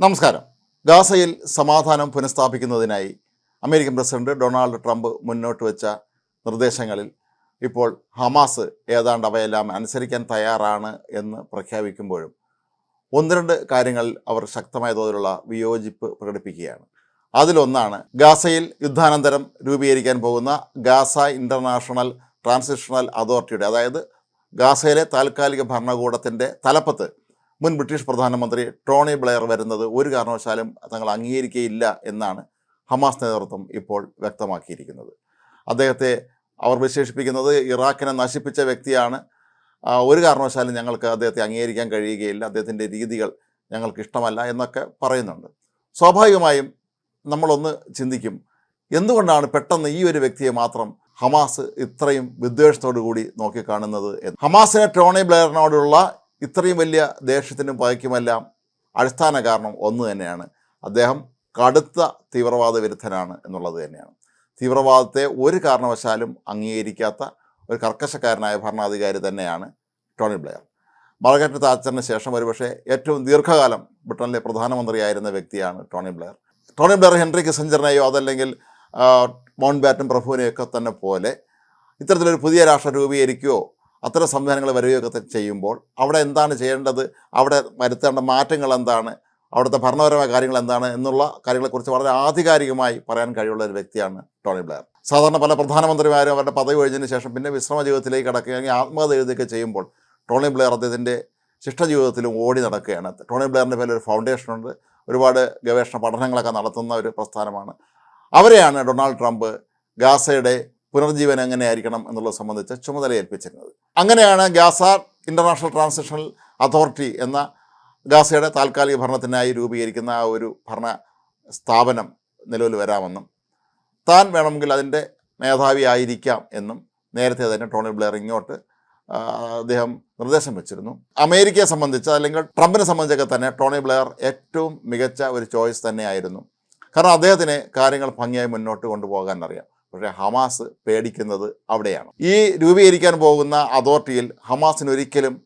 നമസ്കാരം. ഗാസയിൽ സമാധാനം പുനഃസ്ഥാപിക്കുന്നതിനായി അമേരിക്കൻ പ്രസിഡന്റ് ഡൊണാൾഡ് ട്രംപ് മുന്നോട്ട് വെച്ച നിർദ്ദേശങ്ങളിൽ ഇപ്പോൾ ഹമാസ് ഏതാണ്ട് അവയെല്ലാം അനുസരിക്കാൻ തയ്യാറാണ് എന്ന് പ്രഖ്യാപിക്കുമ്പോഴും ഒന്ന് രണ്ട് കാര്യങ്ങളിൽ അവർ ശക്തമായ തോതിലുള്ള വിയോജിപ്പ് പ്രകടിപ്പിക്കുകയാണ്. അതിലൊന്നാണ് ഗാസയിൽ യുദ്ധാനന്തരം രൂപീകരിക്കാൻ പോകുന്ന ഗാസ ഇന്റർനാഷണൽ ട്രാൻസിഷണൽ അതോറിറ്റിയുടെ അതായത് ഗാസയിലെ താൽക്കാലിക ഭരണകൂടത്തിന്റെ തലപ്പത്ത് മുൻ ബ്രിട്ടീഷ് പ്രധാനമന്ത്രി ടോണി ബ്ലെയർ വരുന്നത് ഒരു കാരണവശാലും തങ്ങൾ അംഗീകരിക്കുകയില്ല എന്നാണ് ഹമാസ് നേതൃത്വം ഇപ്പോൾ വ്യക്തമാക്കിയിരിക്കുന്നത്. അദ്ദേഹത്തെ അവർ വിശേഷിപ്പിക്കുന്നത് ഇറാഖിനെ നശിപ്പിച്ച വ്യക്തിയാണ്. ഒരു കാരണവശാലും ഞങ്ങൾക്ക് അദ്ദേഹത്തെ അംഗീകരിക്കാൻ കഴിയുകയില്ല. അദ്ദേഹത്തിന്റെ രീതികൾ ഞങ്ങൾക്ക് ഇഷ്ടമല്ല എന്നൊക്കെ പറയുന്നുണ്ട്. സ്വാഭാവികമായും നമ്മളൊന്ന് ചിന്തിക്കും എന്തുകൊണ്ടാണ് പെട്ടെന്ന് ഈ ഒരു വ്യക്തിയെ മാത്രം ഹമാസ് ഇത്രയും വിദ്വേഷത്തോടു കൂടി നോക്കിക്കാണുന്നത് എന്ന്? ഹമാസിനെ ടോണി ബ്ലെയറിനോടുള്ള ഇത്രയും വലിയ ദേഷ്യത്തിനും പകയ്ക്കുമെല്ലാം അടിസ്ഥാന കാരണം ഒന്ന് തന്നെയാണ്. അദ്ദേഹം കടുത്ത തീവ്രവാദ വിരുദ്ധനാണ് എന്നുള്ളത് തന്നെയാണ്. തീവ്രവാദത്തെ ഒരു കാരണവശാലും അംഗീകരിക്കാത്ത ഒരു കർക്കശക്കാരനായ ഭരണാധികാരി തന്നെയാണ് ടോണി ബ്ലെയർ. മാർഗരറ്റ് താച്ചറിന് ശേഷം ഒരുപക്ഷെ ഏറ്റവും ദീർഘകാലം ബ്രിട്ടനിലെ പ്രധാനമന്ത്രിയായിരുന്ന വ്യക്തിയാണ് Tony Blair. Tony Blair Henry കിസഞ്ചറിനെയോ അതല്ലെങ്കിൽ മൗണ്ട് ബാറ്റൻ പ്രഭുവിനെയൊക്കെ തന്നെ പോലെ ഇത്തരത്തിലൊരു പുതിയ രാഷ്ട്രം രൂപീകരിക്കുകയോ അത്തരം സംവിധാനങ്ങൾ വരികയൊക്കെ ചെയ്യുമ്പോൾ അവിടെ എന്താണ് ചെയ്യേണ്ടത്? അവിടെ വരുത്തേണ്ട മാറ്റങ്ങൾ എന്താണ്? അവിടുത്തെ ഭരണപരമായ കാര്യങ്ങൾ എന്താണ്? എന്നുള്ള കാര്യങ്ങളെക്കുറിച്ച് വളരെ ആധികാരികമായി പറയാൻ കഴിവുള്ള ഒരു വ്യക്തിയാണ് ടോണി ബ്ലെയർ. സാധാരണ പല പ്രധാനമന്ത്രിമാരും അവരുടെ പദവി ഒഴിഞ്ഞതിന് ശേഷം പിന്നെ വിശ്രമ ജീവിതത്തിലേക്ക് കടക്കുകയാണെങ്കിൽ ആത്മഹത്യ എഴുതിയൊക്കെ ചെയ്യുമ്പോൾ ടോണി ബ്ലെയർ അദ്ദേഹത്തിന്റെ ശിഷ്ടജീവിതത്തിലും ഓടി നടക്കുകയാണ്. ടോണി ബ്ലെയറിന്റെ പേരിൽ ഒരു ഫൗണ്ടേഷനുണ്ട് ഒരുപാട് ഗവേഷണ പഠനങ്ങളൊക്കെ നടത്തുന്ന ഒരു പ്രസ്ഥാനമാണ്. അവരെയാണ് ഡൊണാൾഡ് ട്രംപ് ഗാസയുടെ പുനർജീവനം എങ്ങനെയായിരിക്കണം എന്നുള്ളത് സംബന്ധിച്ച് ചുമതല ഏൽപ്പിച്ചിരുന്നത്. അങ്ങനെയാണ് ഗാസ ഇന്റർനാഷണൽ ട്രാൻസിഷണൽ അതോറിറ്റി എന്ന ഗാസയുടെ താൽക്കാലിക ഭരണത്തിനായി രൂപീകരിക്കുന്ന ആ ഒരു ഭരണ സ്ഥാപനം നിലവിൽ വരാമെന്നും താൻ വേണമെങ്കിൽ അതിന്റെ മേധാവി ആയിരിക്കാം എന്നും നേരത്തെ തന്നെ ടോണി ബ്ലെയർ ഇങ്ങോട്ട് അദ്ദേഹം നിർദ്ദേശം വെച്ചിരുന്നു. അമേരിക്കയെ സംബന്ധിച്ച് അല്ലെങ്കിൽ ട്രംപിനെ സംബന്ധിച്ചൊക്കെ തന്നെ ടോണി ബ്ലെയർ ഏറ്റവും മികച്ച ഒരു ചോയ്സ് തന്നെയായിരുന്നു. കാരണം അദ്ദേഹത്തിന് കാര്യങ്ങൾ ഭംഗിയായി മുന്നോട്ട് കൊണ്ടുപോകാൻ അറിയാം. പക്ഷേ ഹമാസ് പേടിക്കുന്നത് അവിടെയാണ്. ഈ രൂപീകരിക്കാൻ പോകുന്ന അതോറിറ്റിയിൽ ഹമാസിന് ഒരിക്കലും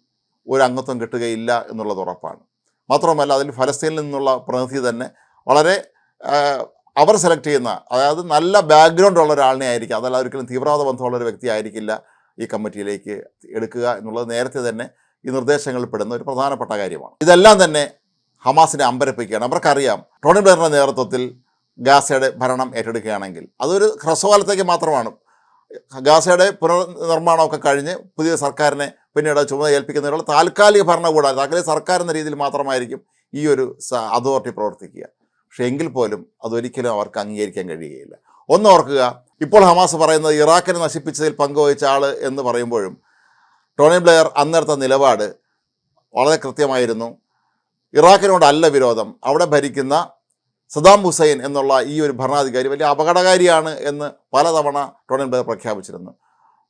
ഒരു അംഗത്വം കിട്ടുകയില്ല എന്നുള്ളത് ഉറപ്പാണ്. മാത്രമല്ല അതിൽ ഫലസ്തീനിൽ നിന്നുള്ള പ്രതിനിധി തന്നെ വളരെ അവർ സെലക്ട് ചെയ്യുന്ന അതായത് നല്ല ബാക്ക്ഗ്രൗണ്ട് ഉള്ള ഒരാളിനെ ആയിരിക്കും. അതല്ല ഒരിക്കലും തീവ്രവാദ ബന്ധമുള്ള ഒരു വ്യക്തി ആയിരിക്കില്ല ഈ കമ്മിറ്റിയിലേക്ക് എടുക്കുക എന്നുള്ളത് നേരത്തെ തന്നെ ഈ നിർദ്ദേശങ്ങളിൽ പെടുന്ന ഒരു പ്രധാനപ്പെട്ട കാര്യമാണ്. ഇതെല്ലാം തന്നെ ഹമാസിനെ അമ്പരപ്പിക്കുകയാണ്. അവർക്കറിയാം ടോണി ബ്ലെയറിന്റെ നേതൃത്വത്തിൽ ഗാസയുടെ ഭരണം ഏറ്റെടുക്കുകയാണെങ്കിൽ അതൊരു ഹ്രസ്വകാലത്തേക്ക് മാത്രമാണ്. ഗാസയുടെ പുനർനിർമ്മാണമൊക്കെ കഴിഞ്ഞ് പുതിയ സർക്കാരിനെ പിന്നീട് ചുമതല ഏൽപ്പിക്കുന്നതിനുള്ള താൽക്കാലിക ഭരണകൂടം താൽക്കാലിക സർക്കാർ എന്ന രീതിയിൽ മാത്രമായിരിക്കും ഈ ഒരു അതോറിറ്റി പ്രവർത്തിക്കുക. പക്ഷേ എങ്കിൽ പോലും അതൊരിക്കലും അവർക്ക് അംഗീകരിക്കാൻ കഴിയുകയില്ല. ഒന്ന് ഓർക്കുക ഇപ്പോൾ ഹമാസ് പറയുന്നത് ഇറാഖിനെ നശിപ്പിച്ചതിൽ പങ്കുവഹിച്ച ആൾ എന്ന് പറയുമ്പോഴും ടോണി ബ്ലെയർ അന്നെടുത്ത നിലപാട് വളരെ കൃത്യമായിരുന്നു. ഇറാഖിനോടല്ല വിരോധം. അവിടെ ഭരിക്കുന്ന സദാം ഹുസൈൻ എന്നുള്ള ഈ ഒരു ഭരണാധികാരി വലിയ അപകടകാരിയാണ് എന്ന് പലതവണ ടോണി ബ്ലെയർ പ്രഖ്യാപിച്ചിരുന്നു.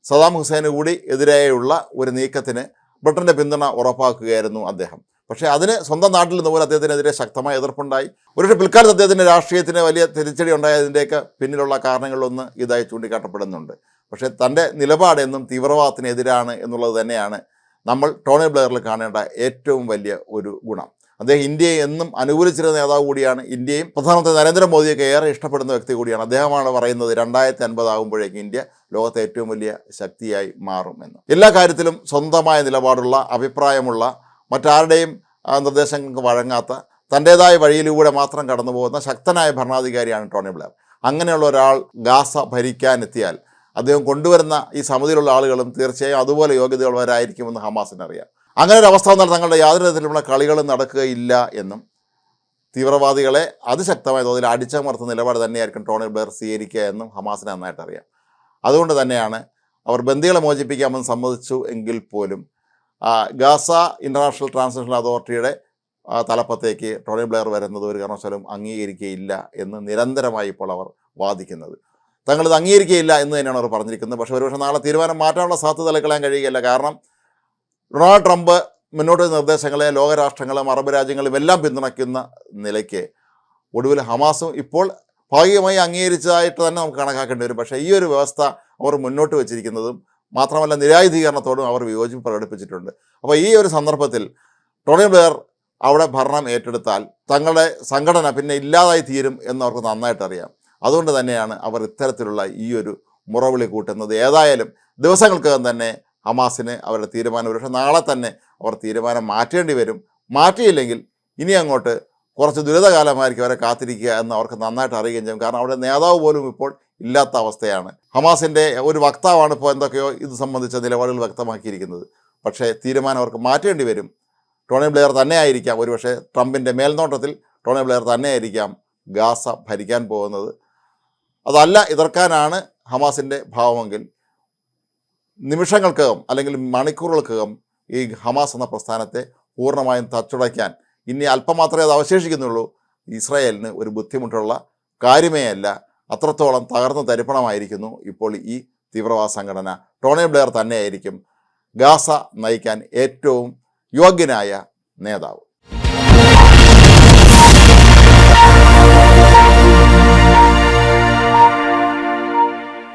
സദാം ഹുസൈന് കൂടി എതിരായുള്ള ഒരു നീക്കത്തിന് ബ്രിട്ടന്റെ പിന്തുണ ഉറപ്പാക്കുകയായിരുന്നു അദ്ദേഹം. പക്ഷേ അതിന് സ്വന്തം നാട്ടിൽ നിന്ന് പോലും അദ്ദേഹത്തിനെതിരെ ശക്തമായ എതിർപ്പുണ്ടായി. ഒരുപക്ഷെ പിൽക്കാലത്ത് അദ്ദേഹത്തിന്റെ രാഷ്ട്രീയത്തിന് വലിയ തിരിച്ചടി ഉണ്ടായതിന്റെയൊക്കെ പിന്നിലുള്ള കാരണങ്ങളിലൊന്ന് ഇതായി ചൂണ്ടിക്കാട്ടപ്പെടുന്നുണ്ട്. പക്ഷേ തന്റെ നിലപാടെന്നും തീവ്രവാദത്തിനെതിരാണ് എന്നുള്ളത് തന്നെയാണ് നമ്മൾ ടോണി ബ്ലെയറിൽ കാണേണ്ട ഏറ്റവും വലിയ ഒരു ഗുണം. അദ്ദേഹം ഇന്ത്യയെ എന്നും അനുകൂലിച്ചിരുന്ന നേതാവ് കൂടിയാണ്. ഇന്ത്യയും പ്രധാനമന്ത്രി നരേന്ദ്രമോദിയൊക്കെ ഏറെ ഇഷ്ടപ്പെടുന്ന വ്യക്തി കൂടിയാണ്. അദ്ദേഹമാണ് പറയുന്നത് രണ്ടായിരത്തി അൻപതാകുമ്പോഴേക്കും ഇന്ത്യ ലോകത്തെ ഏറ്റവും വലിയ ശക്തിയായി മാറുമെന്ന് എല്ലാ കാര്യത്തിലും സ്വന്തമായ നിലപാടുള്ള അഭിപ്രായമുള്ള മറ്റാരുടെയും നിർദ്ദേശങ്ങൾക്ക് വഴങ്ങാത്ത തന്റേതായ വഴിയിലൂടെ മാത്രം കടന്നു പോകുന്ന ശക്തനായ ഭരണാധികാരിയാണ് ടോണി ബ്ലെയർ. അങ്ങനെയുള്ള ഒരാൾ ഗാസ ഭരിക്കാനെത്തിയാൽ അദ്ദേഹം കൊണ്ടുവരുന്ന ഈ സമിതിയിലുള്ള ആളുകളും തീർച്ചയായും അതുപോലെ യോഗ്യതയുള്ളവരായിരിക്കുമെന്ന് ഹമാസിന് അറിയാം അങ്ങനെ ഒരു അവസ്ഥ വന്നാൽ തങ്ങളുടെ യാതൊരു തരത്തിലുള്ള കളികളും നടക്കുകയില്ല എന്നും തീവ്രവാദികളെ അതിശക്തമായ തോതിൽ അടിച്ചമർത്തുന്ന നിലപാട് തന്നെയായിരിക്കും ടോണി ബ്ലെയർ സ്വീകരിക്കുക എന്നും ഹമാസിനെ നന്നായിട്ട് അറിയാം. അതുകൊണ്ട് തന്നെയാണ് അവർ ബന്ദികളെ മോചിപ്പിക്കാമെന്ന് സമ്മതിച്ചു എങ്കിൽ പോലും ഗാസ ഇന്റർനാഷണൽ ട്രാൻസ്ലേഷൻ അതോറിറ്റിയുടെ തലപ്പത്തേക്ക് ടോണി ബ്ലെയർ വരുന്നത് ഒരു കാരണവശാലും അംഗീകരിക്കുകയില്ല എന്ന് നിരന്തരമായി ഇപ്പോൾ അവർ വാദിക്കുന്നത്. തങ്ങളിത് അംഗീകരിക്കുകയില്ല എന്ന് തന്നെയാണ് അവർ പറഞ്ഞിരിക്കുന്നത്. പക്ഷേ ഒരുപക്ഷെ നാളെ തീരുമാനം മാറ്റാനുള്ള സാധ്യത തലക്കളയാൻ കഴിയുകയില്ല. കാരണം ഡൊണാൾഡ് ട്രംപ് മുന്നോട്ട് നിർദ്ദേശങ്ങളെ ലോകരാഷ്ട്രങ്ങളും അറബ് രാജ്യങ്ങളും എല്ലാം പിന്തുണയ്ക്കുന്ന നിലയ്ക്ക് ഒടുവിൽ ഹമാസും ഇപ്പോൾ ഭാഗികമായി അംഗീകരിച്ചതായിട്ട് തന്നെ നമുക്ക് കണക്കാക്കേണ്ടി വരും. പക്ഷേ ഈ ഒരു വ്യവസ്ഥ അവർ മുന്നോട്ട് വെച്ചിരിക്കുന്നതും മാത്രമല്ല നിരായുധീകരണത്തോടും അവർ വിയോജിപ്പ് പ്രകടിപ്പിച്ചിട്ടുണ്ട്. അപ്പോൾ ഈ ഒരു സന്ദർഭത്തിൽ ടോണി ബ്ലെയർ അവിടെ ഭരണം ഏറ്റെടുത്താൽ തങ്ങളുടെ സംഘടന പിന്നെ ഇല്ലാതായി തീരും എന്നവർക്ക് നന്നായിട്ട് അറിയാം. അതുകൊണ്ട് തന്നെയാണ് അവർ ഇത്തരത്തിലുള്ള ഈ ഒരു മുറവിളി കൂട്ടുന്നത്. ഏതായാലും ദിവസങ്ങൾക്കകം തന്നെ ഹമാസിന് അവരുടെ തീരുമാനം ഒരു പക്ഷേ നാളെ തന്നെ അവർ തീരുമാനം മാറ്റേണ്ടി വരും. മാറ്റിയില്ലെങ്കിൽ ഇനി അങ്ങോട്ട് കുറച്ച് ദുരിതകാലമായിരിക്കും അവരെ കാത്തിരിക്കുക എന്ന് അവർക്ക് നന്നായിട്ട് അറിയുകയും ചെയ്യും. കാരണം അവിടെ നേതാവ് പോലും ഇപ്പോൾ ഇല്ലാത്ത അവസ്ഥയാണ്. ഹമാസിന്റെ ഒരു വക്താവാണ് ഇപ്പോൾ എന്തൊക്കെയോ ഇത് സംബന്ധിച്ച നിലപാടുകൾ വ്യക്തമാക്കിയിരിക്കുന്നത്. പക്ഷേ തീരുമാനം അവർക്ക് മാറ്റേണ്ടി വരും. ടോണി ബ്ലെയർ തന്നെ തന്നെയായിരിക്കാം. ഒരുപക്ഷെ ട്രംപിന്റെ മേൽനോട്ടത്തിൽ ടോണി ബ്ലെയർ തന്നെ തന്നെയായിരിക്കാം ഗാസ ഭരിക്കാൻ പോകുന്നത്. അതല്ല എതിർക്കാനാണ് ഹമാസിന്റെ ഭാവമെങ്കിൽ നിമിഷങ്ങൾക്കകം അല്ലെങ്കിൽ മണിക്കൂറുകൾക്കകം ഈ ഹമാസ് എന്ന പ്രസ്ഥാനത്തെ പൂർണമായും തച്ചുടയ്ക്കാൻ ഇനി അല്പം മാത്രമേ അത് അവശേഷിക്കുന്നുള്ളൂ. ഇസ്രായേലിന് ഒരു ബുദ്ധിമുട്ടുള്ള കാര്യമേ അല്ല. അത്രത്തോളം തകർന്ന തരിപ്പണമായിരിക്കുന്നു ഇപ്പോൾ ഈ തീവ്രവാദ സംഘടന ടോണി ബ്ലെയർ തന്നെയായിരിക്കും ഗാസ നയിക്കാൻ ഏറ്റവും യോഗ്യനായ നേതാവ്.